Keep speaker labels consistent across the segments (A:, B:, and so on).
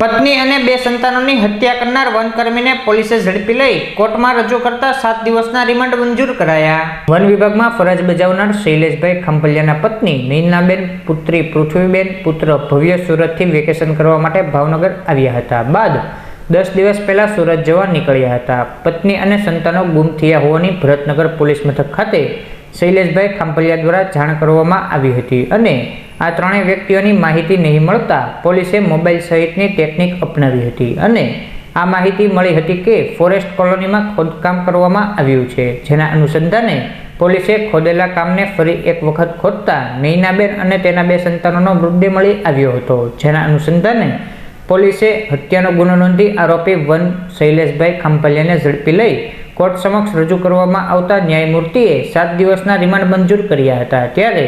A: પત્ની અને બે સંતાનોની હત્યા કરનાર વનકર્મીને પોલીસે ઝડપી લઈ કોર્ટમાં રજૂ કરતા સાત દિવસના રિમાન્ડ મંજૂર કરાયા. વન વિભાગમાં ફરજ બજાવનાર શૈલેષભાઈ ખંભલિયાના પત્ની નીલનાબેન, પુત્રી પૃથ્વીબેન, પુત્ર ભવ્ય સુરતથી વેકેશન કરવા માટે ભાવનગર આવ્યા હતા. બાદ દસ દિવસ પહેલા સુરત જવા નીકળ્યા હતા. પત્ની અને સંતાનો ગુમ થયા હોવાની ભરતનગર પોલીસ મથક ખાતે શૈલેષભાઈ ખાંભલિયા દ્વારા જાણ કરવામાં આવી હતી અને આ ત્રણેય વ્યક્તિઓની માહિતી નહીં મળતા પોલીસે મોબાઈલ સહિતની ટેકનિક અપનાવી હતી અને આ માહિતી મળી હતી કે ફોરેસ્ટ કોલોનીમાં ખોદકામ કરવામાં આવ્યું છે, જેના અનુસંધાને પોલીસે ખોદેલા કામને ફરી એક વખત ખોદતા નૈનાબેન અને તેના બે સંતાનોનો મૃતદેહ મળી આવ્યો હતો, જેના અનુસંધાને પોલીસે હત્યાનો ગુનો નોંધી આરોપી વન શૈલેષભાઈ ખાંભલિયાને ઝડપી લઈ કોર્ટ સમક્ષ રજૂ કરવામાં આવતા ન્યાયમૂર્તિએ સાત દિવસના રિમાન્ડ મંજૂર કર્યા હતા. ત્યારે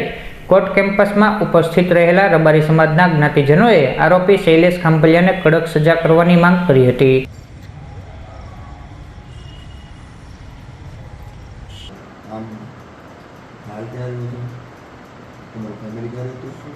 A: કોર્ટ કેમ્પસમાં ઉપસ્થિત રહેલા રબારી સમાજના જ્ઞાતિજનોએ આરોપી શૈલેષ ખાંભલિયાને કડક સજા કરવાની માંગ કરી હતી.
B: આમ હાલ તમારું ફેમિલી હતું શું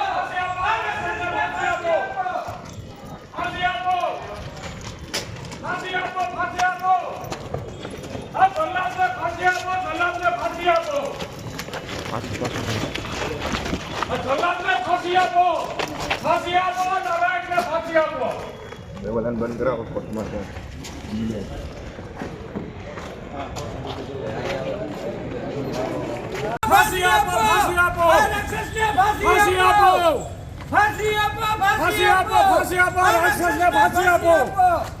B: બે બધાને બંધ કરાવો કોર્ટમાં છે
C: ફાંસી આપો ફાંસી આપો ફાંસી આપો ફાંસી આપો ફાંસી આપો ફાંસી આપો રાક્ષસને ફાંસી આપો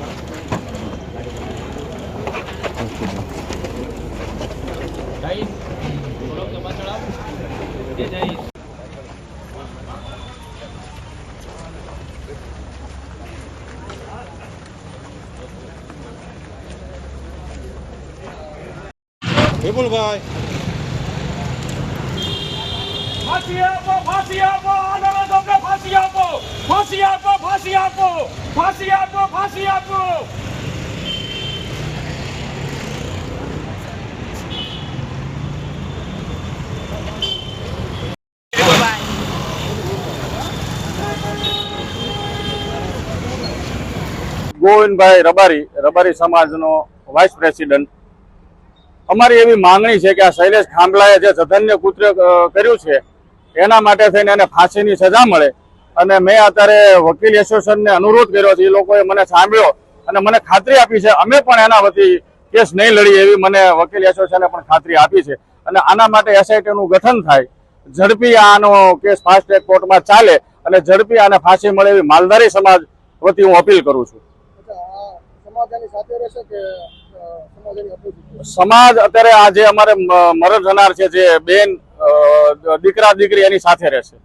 B: વિપુલભાઈ.
C: ફાંસી આપો ફાંસી આપો આનામાં તમને ફાંસી આપો. ફાંસી આપો ફાંસી આપો. ફાંસી આપો ફાંસી આપો.
D: ગોવિંદભાઈ રબારી રબારી સમાજનો વાઇસ પ્રેસિડન્ટ અમારી એવી માંગણી છે કે આ શૈલેષ ખાંભલાએ જે જધન્ય કૃત્ય કર્યું છે, એના માટે થઈને એને ફાંસીની સજા મળે. અને મેં અત્યારે વકીલ એસોસિએશનને અનુરોધ કર્યો છે, એ લોકોએ મને સાંભળ્યો અને મને ખાતરી આપી છે, અમે પણ એના વતી કેસ નહીં લડીએ એવી મને વકીલ એસોસિએશને પણ ખાતરી આપી છે. અને આના માટે એસઆઈટીનું ગઠન થાય. ઝડપી આનો કેસ ફાસ્ટ ટ્રેક કોર્ટમાં ચાલે અને ઝડપી આને ફાંસી મળે એવી માલધારી સમાજ વતી હું અપીલ કરું છું.
E: સમાજ સાથે રહેશે કે સમાજ
D: અત્યારે આ જે અમારે મરજ થનાર છે, જે બેન દીકરા, દીકરી એની સાથે રહેશે